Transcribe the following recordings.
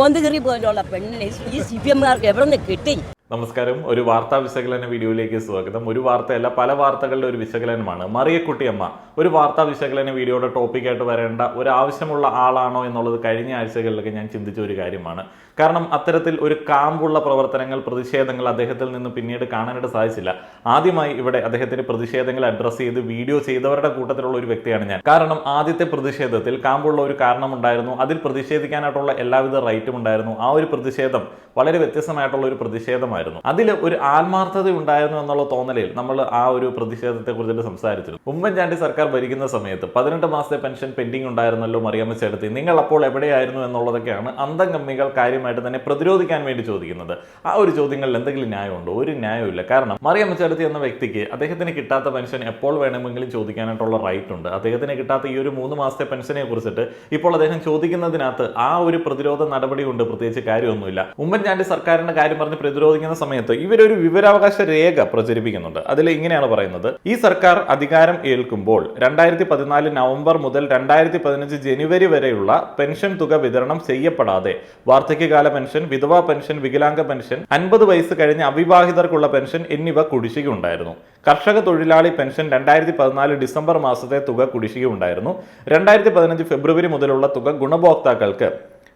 ഓന്തകറി പോലുള്ള പെണ്ണിനെ ഈ സി പി എമ്മുകാർക്ക് എവിടെ നിന്ന് കിട്ടി? നമസ്കാരം. ഒരു വാർത്താ വിശകലന വീഡിയോയിലേക്ക് സ്വാഗതം. ഒരു വാർത്തയല്ല പല വാർത്തകളുടെ ഒരു വിശകലനമാണ്. മറിയക്കുട്ടിയമ്മ ഒരു വാർത്താ വിശകലന വീഡിയോയുടെ ടോപ്പിക്കായിട്ട് വരേണ്ട ഒരു ആവശ്യമുള്ള ആളാണോ എന്നുള്ളത് കഴിഞ്ഞ ആഴ്ചകളിലൊക്കെ ഞാൻ ചിന്തിച്ച ഒരു കാര്യമാണ്. കാരണം അത്തരത്തിൽ ഒരു കാമ്പുള്ള പ്രവർത്തനങ്ങൾ പ്രതിഷേധങ്ങൾ അദ്ദേഹത്തിൽ നിന്ന് പിന്നീട് കാണാനായിട്ട് സാധിച്ചില്ല. ആദ്യമായി ഇവിടെ അദ്ദേഹത്തിന്റെ പ്രതിഷേധങ്ങൾ അഡ്രസ്സ് ചെയ്ത് വീഡിയോ ചെയ്തവരുടെ കൂട്ടത്തിലുള്ള ഒരു വ്യക്തിയാണ് ഞാൻ. കാരണം ആദ്യത്തെ പ്രതിഷേധത്തിൽ കാമ്പുള്ള ഒരു കാരണമുണ്ടായിരുന്നു. അതിൽ പ്രതിഷേധിക്കാനായിട്ടുള്ള എല്ലാവിധ റൈറ്റും ഉണ്ടായിരുന്നു. ആ ഒരു പ്രതിഷേധം വളരെ വ്യത്യസ്തമായിട്ടുള്ള ഒരു പ്രതിഷേധമായിരുന്നു. അതിൽ ഒരു ആത്മാർത്ഥത ഉണ്ടായിരുന്നു എന്നുള്ള തോന്നലിൽ നമ്മൾ ആ ഒരു പ്രതിഷേധത്തെ കുറിച്ചിട്ട് സംസാരിച്ചിരുന്നു. ഉമ്മൻചാണ്ടി സർക്കാർ ഭരിക്കുന്ന സമയത്ത് പതിനെട്ട് മാസത്തെ പെൻഷൻ പെൻഡിങ് ഉണ്ടായിരുന്നല്ലോ മറിയാമ്മ ചേട്ടത്തി നിങ്ങൾ അപ്പോൾ എവിടെയായിരുന്നു എന്നുള്ളതൊക്കെയാണ് അന്തം കമ്മികൾ കാര്യമായിട്ട് തന്നെ പ്രതിരോധിക്കാൻ വേണ്ടി ചോദിക്കുന്നത്. ആ ഒരു ചോദ്യങ്ങളിൽ എന്തെങ്കിലും ന്യായമുണ്ടോ? ഒരു ന്യായമില്ല കാരണം മറിയം ചേട്ടത്തി എന്ന വ്യക്തിക്ക് അദ്ദേഹത്തിന് കിട്ടാത്ത പെൻഷൻ എപ്പോൾ വേണമെങ്കിലും ചോദിക്കാനായിട്ടുള്ള റൈറ്റ് ഉണ്ട്. അദ്ദേഹത്തിന് കിട്ടാത്ത ഈ ഒരു മൂന്ന് മാസത്തെ പെൻഷനെ കുറിച്ചിട്ട് ഇപ്പോൾ അദ്ദേഹം ചോദിക്കുന്നതിനകത്ത് ആ ഒരു പ്രതിരോധ നടപടി കൊണ്ട് പ്രത്യേകിച്ച് കാര്യമൊന്നുമില്ല. ഉമ്മൻചാണ്ടി സർക്കാരിന്റെ കാര്യം പറഞ്ഞ് പ്രതിരോധിക്കുന്ന സമയത്ത് ഇവരൊരു വിവരാവകാശ രേഖ പ്രചരിപ്പിക്കുന്നുണ്ട്. അതിൽ ഇങ്ങനെയാണ് പറയുന്നത്. ഈ സർക്കാർ അധികാരം ഏൽക്കുമ്പോൾ രണ്ടായിരത്തി പതിനാല് നവംബർ മുതൽ രണ്ടായിരത്തി പതിനഞ്ച് ജനുവരി വരെയുള്ള പെൻഷൻ തുക വിതരണം ചെയ്യപ്പെടാതെ വാർദ്ധക്യകാല പെൻഷൻ വിധവാ പെൻഷൻ വികലാംഗ പെൻഷൻ അൻപത് വയസ്സ് കഴിഞ്ഞ അവിവാഹിതർക്കുള്ള പെൻഷൻ എന്നിവ കുടിശ്ശികയുണ്ടായിരുന്നു. കർഷക തൊഴിലാളി പെൻഷൻ രണ്ടായിരത്തി പതിനാല് ഡിസംബർ മാസത്തെ തുക കുടിശ്ശികയുണ്ടായിരുന്നു. രണ്ടായിരത്തി പതിനഞ്ച് ഫെബ്രുവരി മുതലുള്ള തുക ഗുണഭോക്താക്കൾക്ക്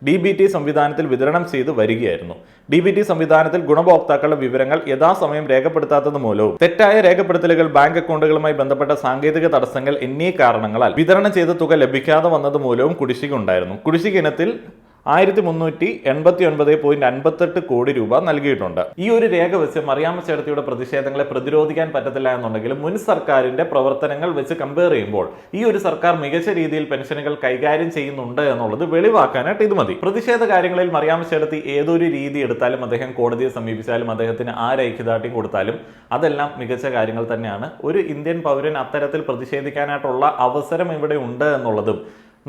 ഡി ബി ടി സംവിധാനത്തിൽ വിതരണം ചെയ്ത് വരികയായിരുന്നു. ഡി ബി ടി സംവിധാനത്തിൽ ഗുണഭോക്താക്കളുടെ വിവരങ്ങൾ യഥാസമയം രേഖപ്പെടുത്താത്തത് മൂലവും തെറ്റായ രേഖപ്പെടുത്തലുകൾ ബാങ്ക് അക്കൗണ്ടുകളുമായി ബന്ധപ്പെട്ട സാങ്കേതിക തടസ്സങ്ങൾ എന്നീ കാരണങ്ങളാൽ വിതരണം ചെയ്ത തുക ലഭിക്കാതെ വന്നത് മൂലവും കുടിശ്ശിക ഉണ്ടായിരുന്നു കുടിശ്ശിക ഇനത്തിൽ ആയിരത്തി മുന്നൂറ്റി എൺപത്തി ഒൻപത് പോയിന്റ് അൻപത്തെട്ട് കോടി രൂപ നൽകിയിട്ടുണ്ട്. ഈ ഒരു രേഖ വെച്ച് മറിയാമ്മ ചേട്ടത്തിയുടെ പ്രതിഷേധങ്ങളെ പ്രതിരോധിക്കാൻ പറ്റത്തില്ല എന്നുണ്ടെങ്കിൽ മുൻ സർക്കാരിന്റെ പ്രവർത്തനങ്ങൾ വെച്ച് കമ്പയർ ചെയ്യുമ്പോൾ ഈ ഒരു സർക്കാർ മികച്ച രീതിയിൽ പെൻഷനുകൾ കൈകാര്യം ചെയ്യുന്നുണ്ട് എന്നുള്ളത് വെളിവാക്കാനായിട്ട് ഇത് മതി. പ്രതിഷേധ കാര്യങ്ങളിൽ മറിയാമ്മ ചേട്ടത്തി ഏതൊരു രീതി എടുത്താലും അദ്ദേഹം കോടതിയെ സമീപിച്ചാലും അദ്ദേഹത്തിന് ആര് ഐക്യദാർഢ്യം കൊടുത്താലും അതെല്ലാം മികച്ച കാര്യങ്ങൾ തന്നെയാണ്. ഒരു ഇന്ത്യൻ പൗരൻ അത്തരത്തിൽ പ്രതിഷേധിക്കാനായിട്ടുള്ള അവസരം ഇവിടെ ഉണ്ട് എന്നുള്ളതും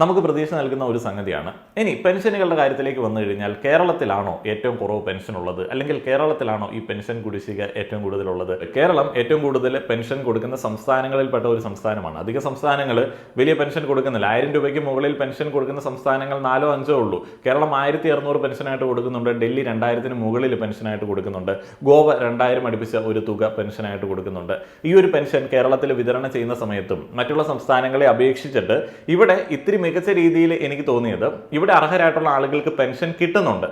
നമുക്ക് പ്രതീക്ഷ നൽകുന്ന ഒരു സംഗതിയാണ്. ഇനി പെൻഷനുകളുടെ കാര്യത്തിലേക്ക് വന്നു കഴിഞ്ഞാൽ കേരളത്തിലാണോ ഏറ്റവും കുറവ് പെൻഷൻ ഉള്ളത് അല്ലെങ്കിൽ കേരളത്തിലാണോ ഈ പെൻഷൻ കുടിശ്ശിക ഏറ്റവും കൂടുതലുള്ളത്? കേരളം ഏറ്റവും കൂടുതൽ പെൻഷൻ കൊടുക്കുന്ന സംസ്ഥാനങ്ങളിൽപ്പെട്ട ഒരു സംസ്ഥാനമാണ്. അധിക സംസ്ഥാനങ്ങൾ വലിയ പെൻഷൻ കൊടുക്കുന്നില്ല. ആയിരം രൂപയ്ക്ക് മുകളിൽ പെൻഷൻ കൊടുക്കുന്ന സംസ്ഥാനങ്ങൾ നാലോ അഞ്ചോ ഉള്ളൂ. കേരളം ആയിരത്തി അറുന്നൂറ് പെൻഷനായിട്ട് കൊടുക്കുന്നുണ്ട്. ഡൽഹി രണ്ടായിരത്തിന് മുകളിൽ പെൻഷനായിട്ട് കൊടുക്കുന്നുണ്ട്. ഗോവ രണ്ടായിരം അടുപ്പിച്ച ഒരു തുക പെൻഷനായിട്ട് കൊടുക്കുന്നുണ്ട്. ഈ ഒരു പെൻഷൻ കേരളത്തിൽ വിതരണം ചെയ്യുന്ന സമയത്തും മറ്റുള്ള സംസ്ഥാനങ്ങളെ അപേക്ഷിച്ചിട്ട് ഇവിടെ ഇത്തിരി മികച്ച രീതിയിൽ എനിക്ക് തോന്നിയത് ഇവിടെ അർഹരായിട്ടുള്ള ആളുകൾക്ക് പെൻഷൻ കിട്ടുന്നുണ്ട്.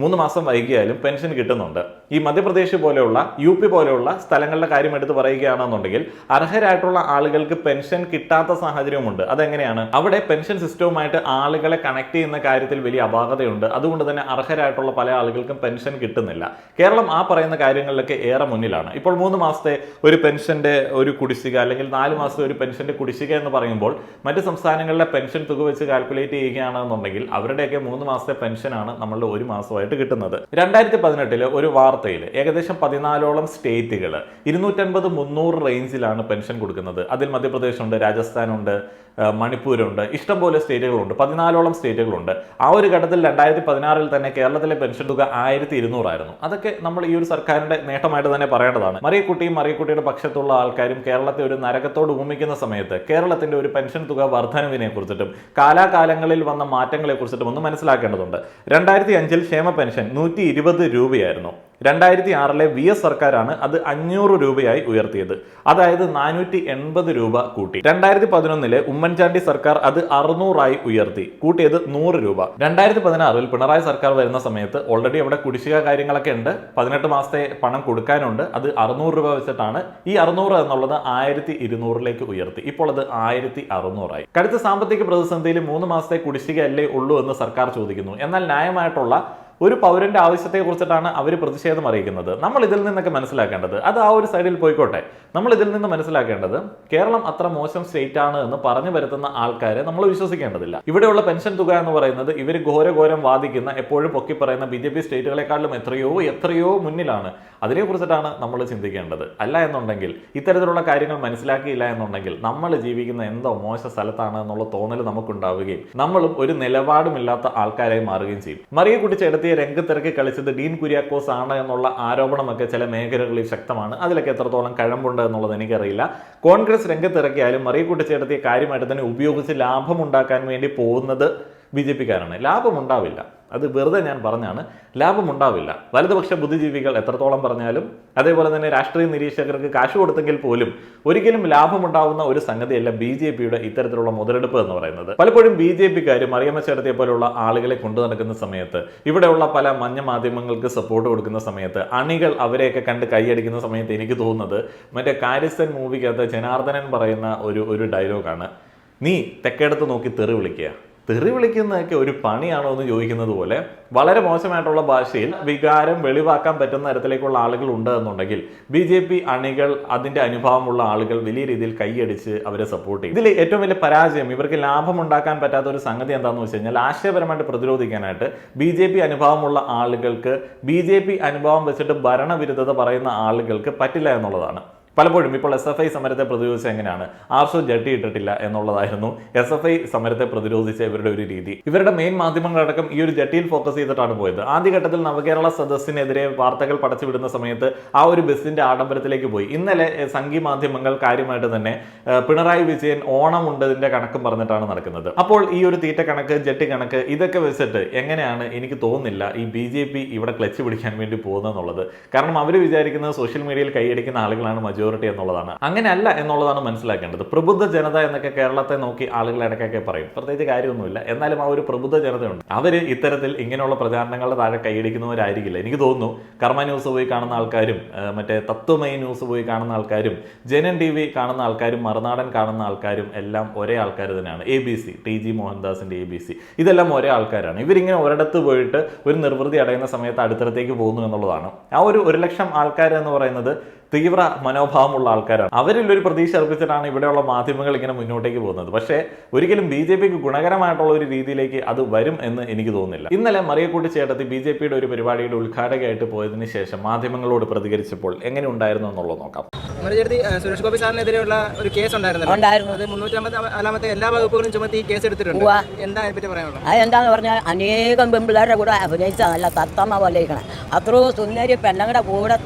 മൂന്ന് മാസം വൈകിയാലും പെൻഷൻ കിട്ടുന്നുണ്ട്. ഈ മധ്യപ്രദേശ് പോലെയുള്ള യു പി പോലെയുള്ള സ്ഥലങ്ങളുടെ കാര്യം എടുത്ത് പറയുകയാണെന്നുണ്ടെങ്കിൽ അർഹരായിട്ടുള്ള ആളുകൾക്ക് പെൻഷൻ കിട്ടാത്ത സാഹചര്യമുണ്ട്. അതെങ്ങനെയാണ്? അവിടെ പെൻഷൻ സിസ്റ്റവുമായിട്ട് ആളുകളെ കണക്ട് ചെയ്യുന്ന കാര്യത്തിൽ വലിയ അപാകതയുണ്ട്. അതുകൊണ്ട് തന്നെ അർഹരായിട്ടുള്ള പല ആളുകൾക്കും പെൻഷൻ കിട്ടുന്നില്ല. കേരളം ആ പറയുന്ന കാര്യങ്ങളിലൊക്കെ ഏറെ മുന്നിലാണ്. ഇപ്പോൾ മൂന്ന് മാസത്തെ ഒരു പെൻഷന്റെ ഒരു കുടിശ്ശിക അല്ലെങ്കിൽ നാല് മാസത്തെ ഒരു പെൻഷന്റെ കുടിശ്ശിക എന്ന് പറയുമ്പോൾ മറ്റ് സംസ്ഥാനങ്ങളിലെ പെൻഷൻ തുക വെച്ച് കാൽക്കുലേറ്റ് ചെയ്യുകയാണെന്നുണ്ടെങ്കിൽ അവരുടെയൊക്കെ മൂന്ന് മാസത്തെ പെൻഷനാണ് നമ്മളുടെ ഒരു മാസമായിട്ട് കിട്ടുന്നത്. രണ്ടായിരത്തി പതിനെട്ടിൽ ഒരു വാർത്തയിൽ ഏകദേശം പതിനാലോളം സ്റ്റേറ്റുകൾ ഇരുന്നൂറ്റൻപത് മുന്നൂറ് റേഞ്ചിലാണ് പെൻഷൻ കൊടുക്കുന്നത്. അതിൽ മധ്യപ്രദേശ് ഉണ്ട് ആ, മണിപ്പൂരുണ്ട്. ഇഷ്ടംപോലെ സ്റ്റേറ്റുകളുണ്ട്. പതിനാലോളം സ്റ്റേറ്റുകളുണ്ട്. ആ ഒരു ഘട്ടത്തിൽ രണ്ടായിരത്തി പതിനാറിൽ തന്നെ കേരളത്തിലെ പെൻഷൻ തുക ആയിരത്തി ഇരുന്നൂറായിരുന്നു അതൊക്കെ നമ്മൾ ഈ ഒരു സർക്കാരിന്റെ നേട്ടമായിട്ട് തന്നെ പറയേണ്ടതാണ്. മറിയക്കുട്ടിയും മറിയക്കുട്ടിയുടെ പക്ഷത്തുള്ള ആൾക്കാരും കേരളത്തെ ഒരു നരകത്തോട് ഉപമിക്കുന്ന സമയത്ത് കേരളത്തിന്റെ ഒരു പെൻഷൻ തുക വർധനവിനെ കുറിച്ചിട്ടും കാലാകാലങ്ങളിൽ വന്ന മാറ്റങ്ങളെ കുറിച്ചിട്ടും ഒന്ന് മനസ്സിലാക്കേണ്ടതുണ്ട്. രണ്ടായിരത്തി അഞ്ചിൽ ക്ഷേമ പെൻഷൻ നൂറ്റി രൂപയായിരുന്നു. രണ്ടായിരത്തി ആറിലെ വി എസ് സർക്കാരാണ് അത് അഞ്ഞൂറ് രൂപയായി ഉയർത്തിയത്. അതായത് നാനൂറ്റി എൺപത് രൂപ കൂട്ടി. രണ്ടായിരത്തി പതിനൊന്നിലെ ഉമ്മൻചാണ്ടി സർക്കാർ അത് അറുന്നൂറായി ഉയർത്തി. കൂട്ടിയത് നൂറ് രൂപ. രണ്ടായിരത്തി പതിനാറിൽ പിണറായി സർക്കാർ വരുന്ന സമയത്ത് ഓൾറെഡി അവിടെ കുടിശ്ശിക കാര്യങ്ങളൊക്കെ ഉണ്ട്. പതിനെട്ട് മാസത്തെ പണം കൊടുക്കാനുണ്ട്. അത് അറുന്നൂറ് രൂപ വെച്ചിട്ടാണ് ഈ അറുന്നൂറ് എന്നുള്ളത് ആയിരത്തി ഇരുന്നൂറിലേക്ക് ഉയർത്തി. ഇപ്പോൾ അത് ആയിരത്തി അറുന്നൂറായി കടുത്ത സാമ്പത്തിക പ്രതിസന്ധിയിൽ മൂന്ന് മാസത്തെ കുടിശ്ശിക അല്ലേ ഉള്ളൂ എന്ന് സർക്കാർ ചോദിക്കുന്നു. എന്നാൽ ന്യായമായിട്ടുള്ള ഒരു പൗരന്റെ ആവശ്യത്തെ കുറിച്ചിട്ടാണ് അവർ പ്രതിഷേധം അറിയിക്കുന്നത്. നമ്മൾ ഇതിൽ നിന്നൊക്കെ മനസ്സിലാക്കേണ്ടത് അത് ആ ഒരു സൈഡിൽ പോയിക്കോട്ടെ. നമ്മൾ ഇതിൽ നിന്ന് മനസ്സിലാക്കേണ്ടത് കേരളം അത്ര മോശം സ്റ്റേറ്റ് ആണ് എന്ന് പറഞ്ഞു വരുത്തുന്ന ആൾക്കാരെ നമ്മൾ വിശ്വസിക്കേണ്ടതില്ല. ഇവിടെയുള്ള പെൻഷൻ തുക എന്ന് പറയുന്നത് ഇവർ ഘോരഘോരം വാദിക്കുന്ന എപ്പോഴും പൊക്കി പറയുന്ന ബി ജെ പി സ്റ്റേറ്റുകളെക്കാളും എത്രയോ എത്രയോ മുന്നിലാണ്. അതിനെക്കുറിച്ചിട്ടാണ് നമ്മൾ ചിന്തിക്കേണ്ടത്. അല്ല എന്നുണ്ടെങ്കിൽ ഇത്തരത്തിലുള്ള കാര്യങ്ങൾ മനസ്സിലാക്കിയില്ല എന്നുണ്ടെങ്കിൽ നമ്മൾ ജീവിക്കുന്ന എന്തോ മോശ സ്ഥലത്താണ് എന്നുള്ള തോന്നൽ നമുക്കുണ്ടാവുകയും നമ്മളും ഒരു നിലപാടുമില്ലാത്ത ആൾക്കാരായി മാറുകയും ചെയ്യും. മറിയെ മറിയക്കുട്ടി ചേട്ടത്തിയെ രംഗത്തിറക്കി കളിച്ചത് ഡീൻ കുര്യാക്കോസ് ആണ് എന്നുള്ള ആരോപണമൊക്കെ ചില മേഖലകളിൽ ശക്തമാണ്. അതിലൊക്കെ എത്രത്തോളം കഴമ്പുണ്ട് എന്നുള്ളത് എനിക്കറിയില്ല. കോൺഗ്രസ് രംഗത്തിറക്കിയാലും മറിയക്കുട്ടി ചേട്ടത്തിയെ കാര്യമായിട്ട് തന്നെ ഉപയോഗിച്ച് ലാഭമുണ്ടാക്കാൻ വേണ്ടി പോകുന്നത് ബി ജെ പിക്കാരാണ്. ലാഭമുണ്ടാവില്ല. അത് വെറുതെ ഞാൻ പറഞ്ഞാണ്. ലാഭമുണ്ടാവില്ല വലതുപക്ഷ ബുദ്ധിജീവികൾ എത്രത്തോളം പറഞ്ഞാലും അതേപോലെ തന്നെ രാഷ്ട്രീയ നിരീക്ഷകർക്ക് കാശ് കൊടുത്തെങ്കിൽ പോലും ഒരിക്കലും ലാഭമുണ്ടാവുന്ന ഒരു സംഗതിയല്ല ബി ജെ പിയുടെ ഇത്തരത്തിലുള്ള മുതലെടുപ്പ് എന്ന് പറയുന്നത്. പലപ്പോഴും ബി ജെ പിക്കാർ മറിയമ്മ ചേർത്തിയെ പോലുള്ള ആളുകളെ കൊണ്ടു നടക്കുന്ന സമയത്ത് ഇവിടെയുള്ള പല മഞ്ഞ മാധ്യമങ്ങൾക്ക് സപ്പോർട്ട് കൊടുക്കുന്ന സമയത്ത് അണികൾ അവരെയൊക്കെ കണ്ട് കൈയടിക്കുന്ന സമയത്ത് എനിക്ക് തോന്നുന്നത് മറ്റേ കാരിസൻ മൂവിക്കകത്ത് ജനാർദ്ദനൻ പറയുന്ന ഒരു ഒരു ഡയലോഗാണ് നീ തെക്കേടത്ത് നോക്കി തെറി വിളിക്കുക. തെറി വിളിക്കുന്നതൊക്കെ ഒരു പണിയാണോ എന്ന് ചോദിക്കുന്നത് പോലെ വളരെ മോശമായിട്ടുള്ള ഭാഷയിൽ വികാരം വെളിവാക്കാൻ പറ്റുന്ന തരത്തിലേക്കുള്ള ആളുകൾ ഉണ്ട് എന്നുണ്ടെങ്കിൽ ബി ജെ പി അണികൾ അതിന്റെ അനുഭവമുള്ള ആളുകൾ വലിയ രീതിയിൽ കൈയടിച്ച് അവരെ സപ്പോർട്ട് ചെയ്യും. ഇതിൽ ഏറ്റവും വലിയ പരാജയം ഇവർക്ക് ലാഭം ഉണ്ടാക്കാൻ പറ്റാത്ത ഒരു സംഗതി എന്താണെന്ന് വെച്ച് കഴിഞ്ഞാൽ ആശയപരമായിട്ട് പ്രതിരോധിക്കാനായിട്ട് ബി ജെ പി അനുഭവമുള്ള ആളുകൾക്ക് ബി ജെ പി അനുഭവം വെച്ചിട്ട് ഭരണവിരുദ്ധത പറയുന്ന ആളുകൾക്ക് പറ്റില്ല എന്നുള്ളതാണ്. പലപ്പോഴും ഇപ്പോൾ എസ് എഫ് ഐ സമരത്തെ പ്രതിരോധിച്ച എങ്ങനെയാണ്? ആർഷോ ജട്ടി ഇട്ടിട്ടില്ല എന്നുള്ളതായിരുന്നു എസ് എഫ് ഐ സമരത്തെ പ്രതിരോധിച്ച ഇവരുടെ ഒരു രീതി. ഇവരുടെ മെയിൻ മാധ്യമങ്ങളടക്കം ഈ ഒരു ജട്ടിയിൽ ഫോക്കസ് ചെയ്തിട്ടാണ് പോയത്. ആദ്യഘട്ടത്തിൽ നവകേരള സദസ്സിനെതിരെ വാർത്തകൾ പടച്ചുവിടുന്ന സമയത്ത് ആ ഒരു ബസ്സിന്റെ ആഡംബരത്തിലേക്ക് പോയി. ഇന്നലെ സംഘി മാധ്യമങ്ങൾ കാര്യമായിട്ട് തന്നെ പിണറായി വിജയൻ ഓണം ഉണ്ടതിന്റെ കണക്കും പറഞ്ഞിട്ടാണ് നടക്കുന്നത്. അപ്പോൾ ഈ ഒരു തീറ്റ കണക്ക് ജട്ടി കണക്ക് ഇതൊക്കെ വെച്ചിട്ട് എങ്ങനെയാണ് എനിക്ക് തോന്നുന്നില്ല ഈ ബി ജെ പി ഇവിടെ ക്ലച്ച് പിടിക്കാൻ വേണ്ടി പോകുന്നതെന്നുള്ളത് കാരണം അവർ വിചാരിക്കുന്നത് സോഷ്യൽ മീഡിയയിൽ കൈയടിക്കുന്ന ആളുകളാണ് മജോറിറ്റി എന്നുള്ളതാണ്. അങ്ങനെയല്ല എന്നുള്ളതാണ് മനസ്സിലാക്കേണ്ടത്. പ്രബുദ്ധ ജനത എന്നൊക്കെ കേരളത്തെ നോക്കി ആളുകൾ ഇടയ്ക്കൊക്കെ പറയും. പ്രത്യേകിച്ച് കാര്യമൊന്നുമില്ല. എന്നാലും ആ ഒരു പ്രബുദ്ധ ജനതയുണ്ട്. അവർ ഇത്തരത്തിൽ ഇങ്ങനെയുള്ള പ്രചാരണങ്ങളുടെ താഴെ കൈയടിക്കുന്നവരായിരിക്കില്ല. എനിക്ക് തോന്നുന്നു കർമ്മ ന്യൂസ് പോയി കാണുന്ന ആൾക്കാരും മറ്റേ തത്വമൈ ന്യൂസ് പോയി കാണുന്ന ആൾക്കാരും ജനൻ ടി വി കാണുന്ന ആൾക്കാരും മറുനാടൻ കാണുന്ന ആൾക്കാരും എല്ലാം ഒരേ ആൾക്കാർ തന്നെയാണ്. A B C T G മോഹൻദാസിന്റെ A B C. ഇതെല്ലാം ഒരേ ആൾക്കാരാണ്. ഇവരിങ്ങനെ ഒരിടത്ത് പോയിട്ട് ഒരു നിർവൃതി അടയുന്ന സമയത്ത് അടുത്തടത്തേക്ക് പോകുന്നു എന്നുള്ളതാണ്. ആ ഒരു ഒരു ലക്ഷം ആൾക്കാർ എന്ന് പറയുന്നത് തീവ്ര മനോഭാവമുള്ള ആൾക്കാരാണ്. അവരിൽ ഒരു പ്രതീക്ഷ അർപ്പിച്ചിട്ടാണ് ഇവിടെയുള്ള മാധ്യമങ്ങൾ ഇങ്ങനെ മുന്നോട്ടേക്ക് പോകുന്നത്. പക്ഷേ ഒരിക്കലും ബി ജെ പിക്ക് ഗുണകരമായിട്ടുള്ള ഒരു രീതിയിലേക്ക് അത് വരും എന്ന് എനിക്ക് തോന്നുന്നില്ല. ഇന്നലെ മറിയക്കൂട്ടി ചേട്ടത്തി ബി ജെ പിയുടെ ഒരു പരിപാടിയുടെ ഉദ്ഘാടകയായിട്ട് പോയതിനു ശേഷം മാധ്യമങ്ങളോട് പ്രതികരിച്ചപ്പോൾ എങ്ങനെ ഉണ്ടായിരുന്നു എന്നുള്ളത് നോക്കാം. മറുചേർത്തി സുരേഷ് ഗോപി സാറിനെതിരെയുള്ള ഒരു കേസ് ഉണ്ടായിരുന്നല്ലോ ഉണ്ടായിരുന്നു. അത് മുന്നൂറ്റമ്പത് നാലാമത്തെ എല്ലാ വകുപ്പുകളും ചുമത്തി കേസ് എടുത്തിട്ടുണ്ട്. ഉവ്വ. എന്താ അതിനെപ്പറ്റി പറയാനുള്ളത്? പറഞ്ഞാൽ അനേകം പെൺപിള്ളേരുടെ കൂടെ അഭിനയിച്ച നല്ല തത്തമ്മ പോലെ ഇരിക്കണം അത്രയും സുന്ദരി പെണ്ണങ്ങളുടെ കൂടെ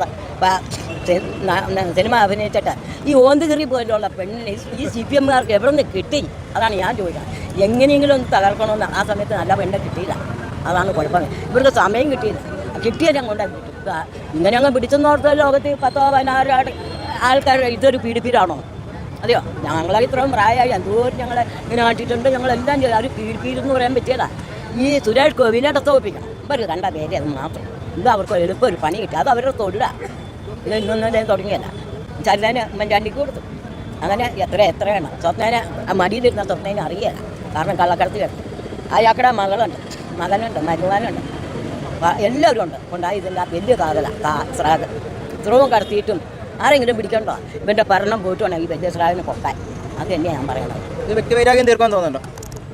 സിനിമ അഭിനയിച്ചിട്ട് ഈ ഓന്തുകറി പോലുള്ള പെണ്ണിനെ ഈ സി പി എമ്മുകാർക്ക് എവിടെ നിന്ന് കിട്ടി? അതാണ് ഞാൻ ചോദിക്കുന്നത്. എങ്ങനെയെങ്കിലും ഒന്ന് തകർക്കണമെന്ന് ആ സമയത്ത് നല്ല പെണ്ണെ കിട്ടിയില്ല. അതാണ് കുഴപ്പം. ഇവർക്ക് സമയം കിട്ടിയില്ല. കിട്ടിയത് ഞങ്ങൾ കിട്ടും ഇങ്ങനെ അങ്ങ് പിടിച്ചെന്നോർത്ത് ലോകത്ത് പത്തോ പതിനാറോ ആൾക്കാർ ഇതൊരു പീഡിപ്പിലാണോ? അതെയോ? ഞങ്ങളെ ഇത്രയും പ്രായമായി എന്തോരം ഞങ്ങളെ ഇങ്ങനെ കാട്ടിയിട്ടുണ്ട്. ഞങ്ങളെല്ലാം ചെയ്തു. അവർ പീഡിപ്പിക്കുന്നു പറയാൻ പറ്റിയതാ. ഈ സുരേഷ് ഗോപിനെ തോപ്പിക്കണം ഇവർ കണ്ട പേര് അത് മാത്രം. ഇത് അവർക്ക് എളുപ്പം ഒരു പണി കിട്ടുക അത് അവരുടെ തൊഴിലാണ് ഇത് ഇന്നൊന്നും തുടങ്ങിയല്ല ചരലേന് ഉമ്മൻചാണ്ടിക്ക് കൊടുത്തു. അങ്ങനെ എത്ര എത്രയാണ് സ്വപ്നേനെ ആ മടിയിലിരുന്ന സ്വപ്നേനെ അറിയില്ല കാരണം കള്ളക്കടത്ത് കേട്ടു അയാക്കടെ മകളുണ്ട്. മകനുണ്ട് മരുവാനുണ്ട് എല്ലാവരും ഉണ്ട്. കൊണ്ടായി ഇതെല്ലാം വലിയ കാതല. സ്രാഗ് ധ്രുവം കടത്തിയിട്ടും ആരെങ്കിലും പിടിക്കണ്ടോ? ഇവന്റെ ഭരണം പോയിട്ട് വേണം ഈ വലിയ സ്രാഗിനെ കൊക്കാൻ അത് തന്നെയാണ് ഞാൻ പറയണത്. ഇത് വ്യക്തിവൈരാഗ്യം തീർക്കാൻ തോന്നുന്നുണ്ടോ?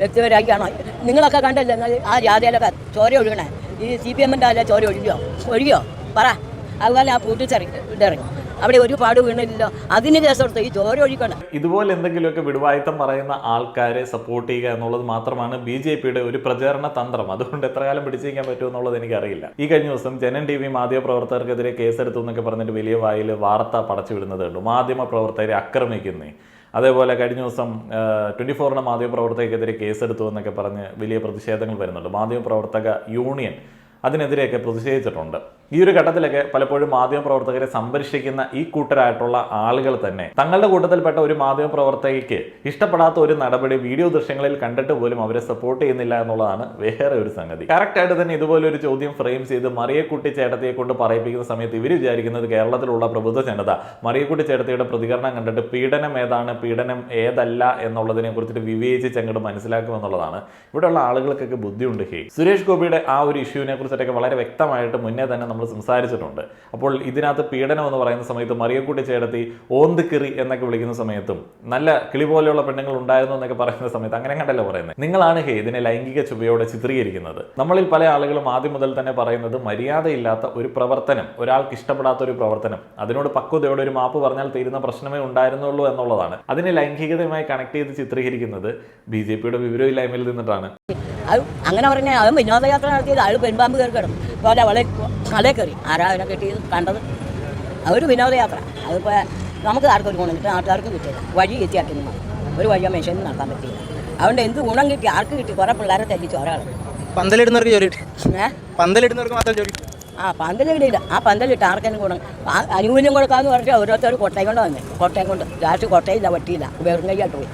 വ്യക്തിപരാക്കിയാണോ നിങ്ങളൊക്കെ കണ്ടല്ലേ ആ ജാതിയിലൊക്കെ ചോര ഒഴുകണേ? ഈ സി പി എമ്മിന്റെ അല്ല ചോര ഒഴുകിയോ? ഒഴുകിയോ? പറ. അതുപോലെ ആ പൂട്ടിച്ചെറി ഇടറി അവിടെ ഒരുപാട് വീണില്ലല്ലോ അതിന് കേസ് കൊടുത്ത് ഈ ചോര ഒഴിക്കണം. ഇതുപോലെ എന്തെങ്കിലുമൊക്കെ വിടുവായുത്തം പറയുന്ന ആൾക്കാരെ സപ്പോർട്ട് ചെയ്യുക എന്നുള്ളത് മാത്രമാണ് ബി ജെ പിയുടെ ഒരു പ്രചാരണ തന്ത്രം. അതുകൊണ്ട് എത്ര കാലം പിടിച്ചിരിക്കാൻ പറ്റും എന്നുള്ളത് എനിക്കറിയില്ല. ഈ കഴിഞ്ഞ ദിവസം ജനൻ ടി വി മാധ്യമ പ്രവർത്തകർക്കെതിരെ കേസെടുത്തു എന്നൊക്കെ പറഞ്ഞിട്ട് വലിയ വായിൽ വാർത്ത പടച്ചു വിടുന്നത് കണ്ടു. മാധ്യമ പ്രവർത്തകരെ ആക്രമിക്കുന്നേ. അതേപോലെ കഴിഞ്ഞ ദിവസം ട്വന്റി ഫോറിന് മാധ്യമ പ്രവർത്തകർക്കെതിരെ കേസെടുത്തു എന്നൊക്കെ പറഞ്ഞ് വലിയ പ്രതിഷേധങ്ങൾ വരുന്നുണ്ട്. മാധ്യമപ്രവർത്തക യൂണിയൻ അതിനെതിരെയൊക്കെ പ്രതിഷേധിച്ചിട്ടുണ്ട്. ഈ ഒരു ഘട്ടത്തിലൊക്കെ പലപ്പോഴും മാധ്യമ പ്രവർത്തകരെ സംരക്ഷിക്കുന്ന ഈ കൂട്ടരായിട്ടുള്ള ആളുകൾ തന്നെ. തങ്ങളുടെ കൂട്ടത്തിൽപ്പെട്ട ഒരു മാധ്യമ പ്രവർത്തകയ്ക്ക് ഇഷ്ടപ്പെടാത്ത ഒരു നടപടി വീഡിയോ ദൃശ്യങ്ങളിൽ കണ്ടിട്ട് പോലും അവരെ സപ്പോർട്ട് ചെയ്യുന്നില്ല എന്നുള്ളതാണ് വേറെ ഒരു സംഗതി. കറക്റ്റ് ആയിട്ട് തന്നെ ഇതുപോലെ ഒരു ചോദ്യം ഫ്രെയിം ചെയ്ത് മറിയക്കുട്ടി ചേട്ടത്തിയെ കൊണ്ട് പറയിപ്പിക്കുന്ന സമയത്ത് ഇവർ വിചാരിക്കുന്നത് കേരളത്തിലുള്ള പ്രബുദ്ധ ജനത മറിയക്കുട്ടി ചേട്ടത്തിയുടെ പ്രതികരണം കണ്ടിട്ട് പീഡനം ഏതാണ് പീഡനം ഏതല്ല എന്നുള്ളതിനെ കുറിച്ചിട്ട് വിവേചിച്ച് അങ്ങോട്ട് മനസ്സിലാക്കുമെന്നുള്ളതാണ് ഇവിടെയുള്ള ആളുകൾക്കൊക്കെ ബുദ്ധിയുണ്ട് ഹേ. സുരേഷ് ഗോപിയുടെ ആ ഒരു ഇഷ്യൂവിനെ കുറിച്ചിട്ടൊക്കെ വളരെ വ്യക്തമായിട്ട് മുന്നേ തന്നെ നമ്മൾ സംസാരിച്ചിട്ടുണ്ട്. അപ്പോൾ ഇതിനകത്ത് പീഡനം എന്ന് പറയുന്ന സമയത്ത് മറിയക്കുട്ടി ചേടത്തി ഓന്തിക്കിറി എന്നൊക്കെ വിളിക്കുന്ന സമയത്തും നല്ല കിളി പോലെയുള്ള പെണ്ണുങ്ങൾ ഉണ്ടായിരുന്നു എന്നൊക്കെ പറയുന്ന സമയത്ത് അങ്ങനെ കണ്ടല്ലോ പറയുന്നത്? നിങ്ങളാണ് ഹേ ഇതിനെ ലൈംഗിക ചുവയോടെ ചിത്രീകരിക്കുന്നത്. നമ്മളിൽ പല ആളുകളും ആദ്യം മുതൽ തന്നെ പറയുന്നത് മര്യാദയില്ലാത്ത ഒരു പ്രവർത്തനം ഒരാൾക്ക് ഇഷ്ടപ്പെടാത്ത ഒരു പ്രവർത്തനം. അതിനോട് പക്വതയോടെ ഒരു മാപ്പ് പറഞ്ഞാൽ തീരുന്ന പ്രശ്നമേ ഉണ്ടായിരുന്നുള്ളൂ എന്നുള്ളതാണ്. അതിനെ ലൈംഗികതയുമായി കണക്ട് ചെയ്ത് ചിത്രീകരിക്കുന്നത് ബി ജെ പിയുടെ വിവരമില്ലായ്മയിൽ നിന്നിട്ടാണ്. അങ്ങനെ പറഞ്ഞാൽ അവൻ വിനോദയാത്ര നടത്തിയത് ആൾ പെൺപാമ്പ് കയറി കിടക്കും പോലെ അവളെ അതേ കയറി ആരാ അതിനെ കെട്ടിയത്? കണ്ടത്? അതൊരു വിനോദയാത്ര. അതിപ്പോൾ നമുക്ക് ആർക്കൊരു ഒരു ഗുണം കിട്ടും നാട്ടുകാർക്കും കിട്ടില്ല. വഴി എത്തിയാക്കി നിന്ന് ഒരു വഴി ആ മെഷീനും നടത്താൻ പറ്റിയില്ല. അതുകൊണ്ട് എന്ത് ഗുണം കിട്ടി? ആർക്ക് കിട്ടി? കുറേ പിള്ളേരെ തെറ്റിച്ചു. ഒരാൾ പന്തലിടുന്നവർക്ക് ജോലി പന്തലിടുന്നവർക്ക് മാത്രം ജോലി ആ പന്തലിടില്ല ആ പന്തലിട്ട് ആർക്കെങ്കിലും ഗുണം? ആ അനുകൂല്യം കൊടുക്കാമെന്ന് പറഞ്ഞാൽ ഓരോരുത്തർ കൊട്ടയം കൊണ്ട് വന്നേ. കൊട്ടയം കൊണ്ട്. ലാസ്റ്റ് കൊട്ടയില്ല പറ്റിയില്ല വെറും കൈയായിട്ട് പോയി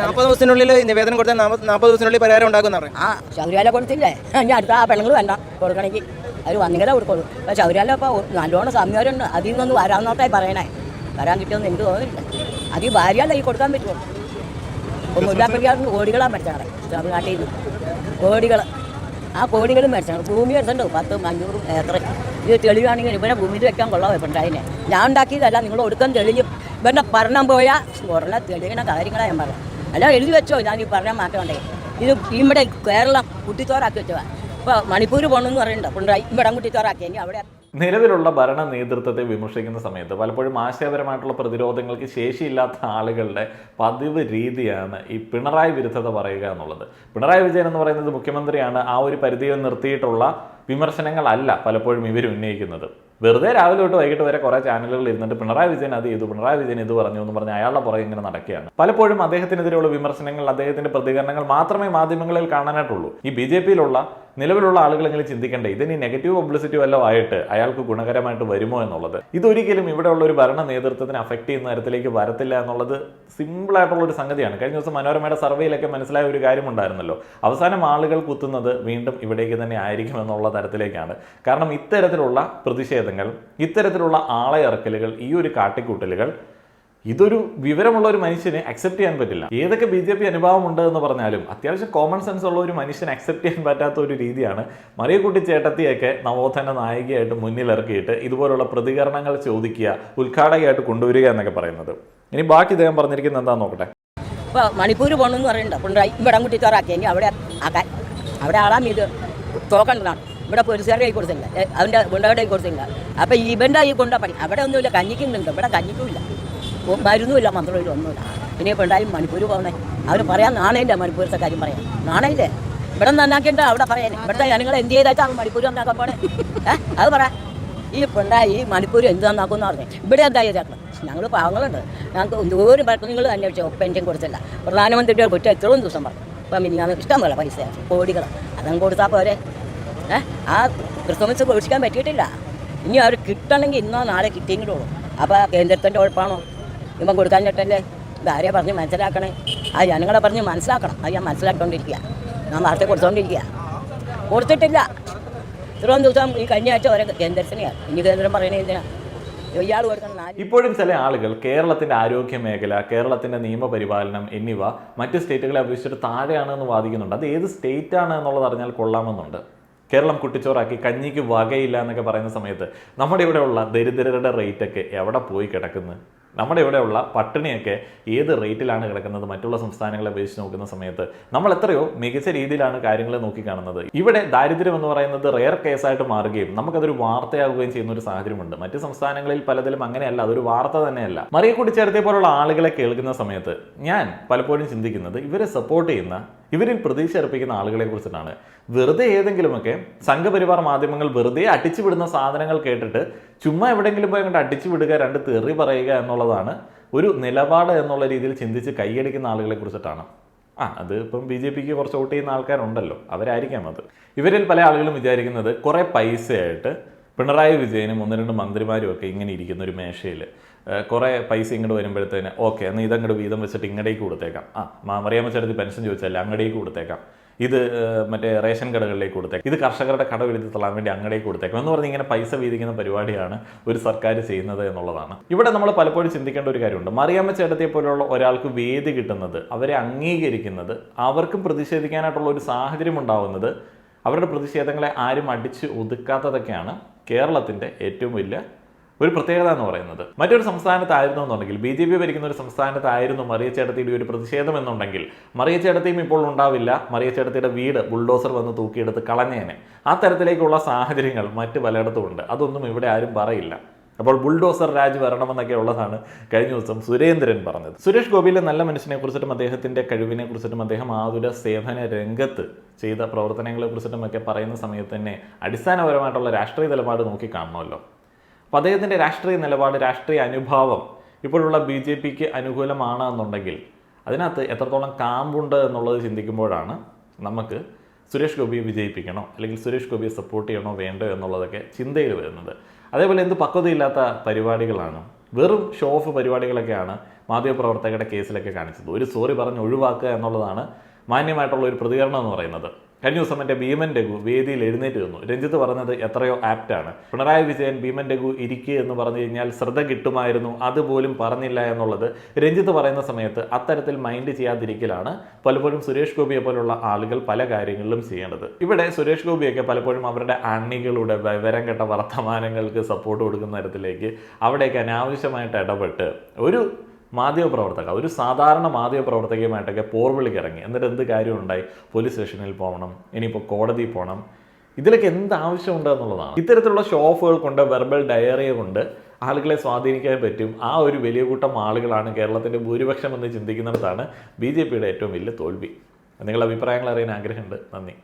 നാൽപ്പത് ദിവസത്തിനുള്ളിൽ നിവേദനം കൊടുത്താൽ നാൽപ്പത് ദിവസത്തിനുള്ളിൽ പരിഹാരം ഉണ്ടാക്കുമെന്ന് പറയും ആ ശൗര്യാല കൊടുത്തില്ലേ? ഞാൻ അടുത്ത ആ പെണ്ണുങ്ങൾ വേണ്ട. കൊടുക്കണമെങ്കിൽ. അവർ വന്നിങ്ങനെ കൊടുക്കുള്ളൂ. പക്ഷെ അവരെല്ലാം ഇപ്പോൾ നല്ലോണം സമയമുണ്ട് അതിൽ നിന്നൊന്ന് വരാമെന്നോട്ടായി പറയണേ. വരാൻ കിട്ടിയൊന്നും എനിക്ക് തോന്നുന്നില്ല. അത് ഈ ഭാര്യയല്ല ഈ കൊടുക്കാൻ പറ്റുമോ ഇപ്പോൾ മുല്ലാപ്പെരിയാറിന് കോടികളാണ് മേടിച്ചാണ് തമിഴ്നാട്ടിൽ നിന്ന് കോടികൾ ആ കോടികൾ മേടിച്ചാണ് ഭൂമി എടുത്തുണ്ട് പത്തും അഞ്ഞൂറും ഏക്കർ ഇത് തെളിവാണെങ്കിൽ ഇവനെ ഭൂമിയിൽ വെക്കാൻ കൊള്ളാം ഇപ്പം ഞാൻ ഉണ്ടാക്കിയതല്ല നിങ്ങൾ ഒടുക്കം തെളിഞ്ഞു. ഇവന്റെ പറഞ്ഞാൽ പോയാൽ ഉടനെ തെളിയണ കാര്യങ്ങളാണ് ഞാൻ പറയാം അല്ല എഴുതി വെച്ചോ. ഞാൻ ഈ പറഞ്ഞാൽ മാറ്റമുണ്ടേ ഇത് ഇവിടെ കേരളം കുട്ടിത്തോറാക്കി വെച്ചതാ. മണിപ്പൂർ പോകണമെന്ന് പറയണ്ട പിണറായി ഇവിടെ കുട്ടിത്തോറാക്കി ഇനി അവിടെ നിലവിലുള്ള ഭരണ നേതൃത്വത്തെ വിമർശിക്കുന്ന സമയത്ത് പലപ്പോഴും ആശയപരമായിട്ടുള്ള പ്രതിരോധങ്ങൾക്ക് ശേഷിയില്ലാത്ത ആളുകളുടെ പതിവ് രീതിയാണ് ഈ പിണറായി വിരുദ്ധത പറയുക എന്നുള്ളത്. പിണറായി വിജയൻ എന്ന് പറയുന്നത് മുഖ്യമന്ത്രിയാണ് ആ ഒരു പരിധിയിൽ നിർത്തിയിട്ടുള്ള വിമർശനങ്ങളല്ല പലപ്പോഴും ഇവർ ഉന്നയിക്കുന്നത്. വെറുതെ രാവിലെ തൊട്ട് വൈകിട്ട് വരെ കുറേ ചാനലുകളിൽ ഇരുന്നിട്ട് പിണറായി വിജയൻ അത് ചെയ്തു പിണറായി വിജയൻ ഇത് പറഞ്ഞു എന്ന് പറഞ്ഞ് അയാളുടെ പുറകെ ഇങ്ങനെ നടക്കുകയാണ്. പലപ്പോഴും അദ്ദേഹത്തിനെതിരെയുള്ള വിമർശനങ്ങൾ അദ്ദേഹത്തിന്റെ പ്രതികരണങ്ങൾ മാത്രമേ മാധ്യമങ്ങളിൽ കാണാനായിട്ടുള്ളൂ. ഈ ബി ജെ പിയിലുള്ള നിലവിലുള്ള ആളുകളെങ്കിലും ചിന്തിക്കണ്ടേ? ഇതിനി നെഗറ്റീവ് പബ്ലിസിറ്റി വല്ലതും ആയിട്ട് അയാൾക്ക് ഗുണകരമായിട്ട് വരുമോ എന്നുള്ളത്? ഇതൊരിക്കലും ഇവിടെയുള്ള ഒരു ഭരണ നേതൃത്വത്തിന് അഫക്റ്റ് ചെയ്യുന്ന തരത്തിലേക്ക് വരത്തില്ല എന്നുള്ളത് സിമ്പിൾ ആയിട്ടുള്ള ഒരു സംഗതിയാണ്. കഴിഞ്ഞ ദിവസം മനോരമയുടെ സർവേയിലൊക്കെ മനസ്സിലായ ഒരു കാര്യമുണ്ടായിരുന്നല്ലോ അവസാനം ആളുകൾ കുത്തുന്നത് വീണ്ടും ഇവിടേക്ക് തന്നെ ആയിരിക്കും എന്നുള്ള തരത്തിലേക്കാണ്. കാരണം ഇത്തരത്തിലുള്ള പ്രതിഷേധങ്ങൾ ഇത്തരത്തിലുള്ള ആളെ ഇറക്കലുകൾ ഈ ഒരു കാട്ടിക്കൂട്ടലുകൾ ഇതൊരു വിവരമുള്ള ഒരു മനുഷ്യന് അക്സെപ്റ്റ് ചെയ്യാൻ പറ്റില്ല. ഏതൊക്കെ ബി ജെ പി അനുഭവമുണ്ട് എന്ന് പറഞ്ഞാലും അത്യാവശ്യം കോമൺ സെൻസ് ഉള്ള ഒരു മനുഷ്യന് അക്സെപ്റ്റ് ചെയ്യാൻ പറ്റാത്ത ഒരു രീതിയാണ് മറിയക്കുട്ടി ചേട്ടത്തിയൊക്കെ നവോത്ഥാന നായികയായിട്ട് മുന്നിലിറക്കിയിട്ട് ഇതുപോലുള്ള പ്രതികരണങ്ങൾ ചോദിക്കുക ഉദ്ഘാടകയായിട്ട് കൊണ്ടുവരിക എന്നൊക്കെ പറയുന്നത്. ഇനി ബാക്കി ഇദ്ദേഹം പറഞ്ഞിരിക്കുന്നത് എന്താണെന്ന് നോക്കട്ടെ. ഇപ്പോൾ മണിപ്പൂർ പോകണമെന്ന് പറയുന്നുണ്ട്. കൊണ്ടുപോയി ഇവിടെ കുട്ടിത്തോറാക്കി ഇനി അവിടെ ആക്കാൻ. അവിടെ ആളാം ഇത് തോക്കേണ്ടതാണ്. ഇവിടെ പോലീസുകാരുടെ കൈ കൊടുത്തില്ല. അവന്റെ ഗുണ്ടകളുടെ കൈ കൊടുത്തില്ല. അപ്പോൾ ഇവന്റെ കൈ കൊണ്ടാ പണി അവിടെ ഒന്നുമില്ല. കഞ്ഞിക്കുന്നുണ്ട്. ഇവിടെ കഞ്ഞിക്കുമില്ല. മരുന്നുമില്ല മന്ത്രമില്ല ഒന്നുമില്ല പിന്നെ ഉണ്ടായി മണിപ്പൂർ പോകണേ. അവർ പറയാൻ നാണയില്ല മണിപ്പൂരത്തെ കാര്യം പറയാൻ? നാണയില്ലേ? ഇവിടെ നന്നാക്കിയിട്ട് അവിടെ പറയാൻ. ഇവിടുത്തെ ജനങ്ങൾ എന്ത് ചെയ്താച്ചാണ് മണിപ്പൂർ നന്നാക്കാൻ പോണേ? അത് പറ. ഈ പിണറായി മണിപ്പൂർ എന്ത് നന്നാക്കുമെന്ന് പറഞ്ഞു. ഇവിടെ എന്താ ചെയ്തേക്കണം ഞങ്ങൾ പാവങ്ങളുണ്ട്. ഞങ്ങൾക്ക് എന്തോരം പേർക്ക് നിങ്ങൾ തന്നെ അന്വേഷിച്ചോ പെൻഷൻ കൊടുത്തില്ല. പ്രധാനമന്ത്രിയുടെ കുറ്റം എത്രയും ദിവസം പറഞ്ഞു. അപ്പം ഇനി ഞങ്ങൾക്ക് ഇഷ്ടം പോലെ പൈസ കോടികൾ അതങ്ങ് കൊടുത്താൽ പോരെ. ഏഹ് ആ ക്രിസ്മസ് ഘോഷിക്കാൻ പറ്റിയിട്ടില്ല. ഇനി അവർ കിട്ടണമെങ്കിൽ ഇന്നോ നാളെ കിട്ടിയെങ്കിലും ഉള്ളൂ. അപ്പോൾ കേന്ദ്രത്തിന്റെ ഉഴപ്പാണോ ഇവൻ കൊടുക്കാൻ ഭാര്യ പറഞ്ഞ് മനസ്സിലാക്കണേ? ആ ജനങ്ങളെ പറഞ്ഞ് മനസ്സിലാക്കണം. അത് ഞാൻ മനസ്സിലാക്കിക്കൊണ്ടിരിക്കുക. ഞാൻ വാർത്ത കൊടുത്തുകൊണ്ടിരിക്കുക കൊടുത്തിട്ടില്ല. ഇത്രയും ദിവസം ഈ കഴിഞ്ഞ ആഴ്ച ഓരോ കേന്ദ്രത്തിനെയാണ് ഇനി കേന്ദ്രം പറയണേ എന്തിനാ? ഇപ്പോഴും ചില ആളുകൾ കേരളത്തിന്റെ ആരോഗ്യ മേഖല കേരളത്തിന്റെ നിയമപരിപാലനം എന്നിവ മറ്റ് സ്റ്റേറ്റുകളെ അപേക്ഷിച്ചിട്ട് താഴെയാണെന്ന് വാദിക്കുന്നുണ്ട്. അത് ഏത് സ്റ്റേറ്റ് ആണ് എന്നുള്ളത് അറിഞ്ഞാൽ കൊള്ളാമെന്നുണ്ട്. കേരളം കുട്ടിച്ചോറാക്കി കഞ്ഞിക്ക് വകയില്ല എന്നൊക്കെ പറയുന്ന സമയത്ത് നമ്മുടെ ഇവിടെയുള്ള ദരിദ്രരുടെ റേറ്റൊക്കെ എവിടെ പോയി കിടക്കുന്നു? നമ്മുടെ ഇവിടെയുള്ള പട്ടിണിയൊക്കെ ഏത് റേറ്റിലാണ് കിടക്കുന്നത്? മറ്റുള്ള സംസ്ഥാനങ്ങളെ അപേക്ഷിച്ച് നോക്കുന്ന സമയത്ത് നമ്മൾ എത്രയോ മികച്ച രീതിയിലാണ് കാര്യങ്ങൾ നോക്കിക്കാണുന്നത്. ഇവിടെ ദാരിദ്ര്യം എന്ന് പറയുന്നത് റെയർ കേസായിട്ട് മാറുകയും നമുക്കതൊരു വാർത്തയാകുകയും ചെയ്യുന്ന ഒരു സാഹചര്യമുണ്ട്. മറ്റ് സംസ്ഥാനങ്ങളിൽ പലതിലും അങ്ങനെയല്ല അതൊരു വാർത്ത തന്നെയല്ല. മറിയ കൂട്ടിച്ചേർത്തെ പോലുള്ള ആളുകളെ കേൾക്കുന്ന സമയത്ത് ഞാൻ പലപ്പോഴും ചിന്തിക്കുന്നത് ഇവരെ സപ്പോർട്ട് ചെയ്യുന്ന ഇവരിൽ പ്രതീക്ഷ അർപ്പിക്കുന്ന ആളുകളെ കുറിച്ചിട്ടാണ്. വെറുതെ ഏതെങ്കിലുമൊക്കെ സംഘപരിവാർ മാധ്യമങ്ങൾ വെറുതെ അടിച്ചു വിടുന്ന സാധനങ്ങൾ കേട്ടിട്ട് ചുമ്മാ എവിടെയെങ്കിലും പോയി അങ്ങോട്ട് അടിച്ചു വിടുക രണ്ട് തെറി പറയുക എന്നുള്ളതാണ് ഒരു നിലപാട് എന്നുള്ള രീതിയിൽ ചിന്തിച്ച് കൈയടിക്കുന്ന ആളുകളെ കുറിച്ചിട്ടാണ്. ആ അത് ഇപ്പം ബി ജെ പിക്ക് കുറച്ച് വോട്ട് ചെയ്യുന്ന ആൾക്കാരുണ്ടല്ലോ അവരായിരിക്കാം അത്. ഇവരിൽ പല ആളുകളും വിചാരിക്കുന്നത് കുറേ പൈസയായിട്ട് പിണറായി വിജയനും ഒന്ന് രണ്ട് മന്ത്രിമാരും ഒക്കെ ഇങ്ങനെ ഇരിക്കുന്ന ഒരു മേശയിൽ കുറേ പൈസ ഇങ്ങോട്ട് വരുമ്പോഴത്തേന് ഓക്കെ എന്നാൽ ഇതങ്ങോട്ട് വീതം വെച്ചിട്ട് ഇങ്ങടേക്ക് കൊടുത്തേക്കാം. ആ മാമറിയാമ്മ മറിയാമ്മ പെൻഷൻ ചോദിച്ചാൽ അങ്ങടേക്ക് കൊടുത്തേക്കാം. ഇത് മറ്റേ റേഷൻ കടകളിലേക്ക് കൊടുത്തേക്കാം. ഇത് കർഷകരുടെ കട എഴുതി തള്ളാൻ വേണ്ടി അങ്ങടേക്ക് കൊടുത്തേക്കാം എന്ന് പറഞ്ഞ് ഇങ്ങനെ പൈസ വീതിക്കുന്ന പരിപാടിയാണ് ഒരു സർക്കാർ ചെയ്യുന്നത് എന്നുള്ളതാണ്. ഇവിടെ നമ്മൾ പലപ്പോഴും ചിന്തിക്കേണ്ട ഒരു കാര്യമുണ്ട്. മറിയാമ്മ ചേട്ടത്തിയെ പോലുള്ള ഒരാൾക്ക് വേദി കിട്ടുന്നത് അവരെ അംഗീകരിക്കുന്നത് അവർക്കും പ്രതിഷേധിക്കാനായിട്ടുള്ള ഒരു സാഹചര്യം ഉണ്ടാവുന്നത് അവരുടെ പ്രതിഷേധങ്ങളെ ആരും അടിച്ച് ഒതുക്കാത്തതൊക്കെയാണ് കേരളത്തിന്റെ ഏറ്റവും വലിയ ഒരു പ്രത്യേകത എന്ന് പറയുന്നത്. മറ്റൊരു സംസ്ഥാനത്തായിരുന്നു എന്നുണ്ടെങ്കിൽ ബി ജെ പി ഭരിക്കുന്ന ഒരു സംസ്ഥാനത്തായിരുന്നു മറിയച്ചേട്ടത്തിയുടെ ഒരു പ്രതിഷേധം എന്നുണ്ടെങ്കിൽ മറിയച്ചേട്ടത്തിയും ഇപ്പോൾ ഉണ്ടാവില്ല. മറിയച്ചേട്ടത്തിയുടെ വീട് ബുൾഡോസർ വന്ന് തൂക്കിയെടുത്ത് കളഞ്ഞേനെ. ആ തരത്തിലേക്കുള്ള സാഹചര്യങ്ങൾ മറ്റ് പലയിടത്തും ഉണ്ട്. അതൊന്നും ഇവിടെ ആരും പറയില്ല. അപ്പോൾ ബുൾഡോസർ രാജ് വരണമെന്നൊക്കെ ഉള്ളതാണ് കഴിഞ്ഞ ദിവസം സുരേന്ദ്രൻ പറഞ്ഞത്. സുരേഷ് ഗോപിയിലെ നല്ല മനുഷ്യനെ കുറിച്ചിട്ടും അദ്ദേഹത്തിന്റെ കഴിവിനെ കുറിച്ചിട്ടും അദ്ദേഹം ആതുര സേവന രംഗത്ത് ചെയ്ത പ്രവർത്തനങ്ങളെ കുറിച്ചിട്ടും ഒക്കെ പറയുന്ന സമയത്ത് തന്നെ അടിസ്ഥാനപരമായിട്ടുള്ള രാഷ്ട്രീയ നിലപാട് നോക്കി കാണണമല്ലോ. അപ്പോൾ അദ്ദേഹത്തിന്റെ രാഷ്ട്രീയ നിലപാട് രാഷ്ട്രീയ അനുഭാവം ഇപ്പോഴുള്ള ബി ജെ പിക്ക് അനുകൂലമാണ് എന്നുണ്ടെങ്കിൽ അതിനകത്ത് എത്രത്തോളം കാമ്പുണ്ട് എന്നുള്ളത് ചിന്തിക്കുമ്പോഴാണ് നമുക്ക് സുരേഷ് ഗോപിയെ വിജയിപ്പിക്കണോ അല്ലെങ്കിൽ സുരേഷ് ഗോപിയെ സപ്പോർട്ട് ചെയ്യണോ വേണ്ടോ എന്നുള്ളതൊക്കെ ചിന്തയിൽ വരുന്നത്. അതേപോലെ എന്ത് പക്വതയില്ലാത്ത പരിപാടികളാണ്. വെറും ഷോ ഓഫ് പരിപാടികളൊക്കെയാണ് മാധ്യമപ്രവർത്തകരുടെ കേസിലൊക്കെ കാണിച്ചത്. ഒരു സോറി പറഞ്ഞ് ഒഴിവാക്കുക എന്നുള്ളതാണ് മാന്യമായിട്ടുള്ള ഒരു പ്രതികരണം എന്ന് പറയുന്നത്. കഴിഞ്ഞ ദിവസം മറ്റേ ഭീമൻ രഘു വേദിയിൽ എഴുന്നേറ്റ് നിന്നു. രഞ്ജിത്ത് പറഞ്ഞത് എത്രയോ ആപ്റ്റാണ് പിണറായി വിജയൻ ഭീമൻ രഘു ഇരിക്കുക എന്ന് പറഞ്ഞു കഴിഞ്ഞാൽ ശ്രദ്ധ കിട്ടുമായിരുന്നു അതുപോലും പറഞ്ഞില്ല എന്നുള്ളത് രഞ്ജിത്ത് പറയുന്ന സമയത്ത് അത്തരത്തിൽ മൈൻഡ് ചെയ്യാതിരിക്കലാണ് പലപ്പോഴും സുരേഷ് ഗോപിയെ പോലുള്ള ആളുകൾ പല കാര്യങ്ങളിലും ചെയ്യേണ്ടത്. ഇവിടെ സുരേഷ് ഗോപിയൊക്കെ പലപ്പോഴും അവരുടെ അണികളുടെ വിവരം കെട്ട വർത്തമാനങ്ങൾക്ക് സപ്പോർട്ട് കൊടുക്കുന്ന തരത്തിലേക്ക് അവിടെയൊക്കെ അനാവശ്യമായിട്ട് ഇടപെട്ട് ഒരു മാധ്യമപ്രവർത്തക ഒരു സാധാരണ മാധ്യമപ്രവർത്തകയുമായിട്ടൊക്കെ പോർവിളിക്ക് ഇറങ്ങി എന്നിട്ട് എന്ത് കാര്യം ഉണ്ടായി പോലീസ് സ്റ്റേഷനിൽ പോകണം ഇനിയിപ്പോൾ കോടതിയിൽ പോകണം ഇതിലൊക്കെ എന്ത് ആവശ്യമുണ്ട് എന്നുള്ളതാണ് ഇത്തരത്തിലുള്ള ഷോഫുകൾ കൊണ്ട് വെർബൽ ഡയറിയ കൊണ്ട് ആളുകളെ സ്വാധീനിക്കാൻ പറ്റും. ആ ഒരു വലിയ കൂട്ടം ആളുകളാണ് കേരളത്തിന്റെ ഭൂരിപക്ഷം എന്ന് ചിന്തിക്കുന്നിടത്താണ് ബി ജെ പിയുടെ ഏറ്റവും വലിയ തോൽവി. നിങ്ങളുടെ അഭിപ്രായങ്ങൾ അറിയാൻ ആഗ്രഹമുണ്ട്. നന്ദി.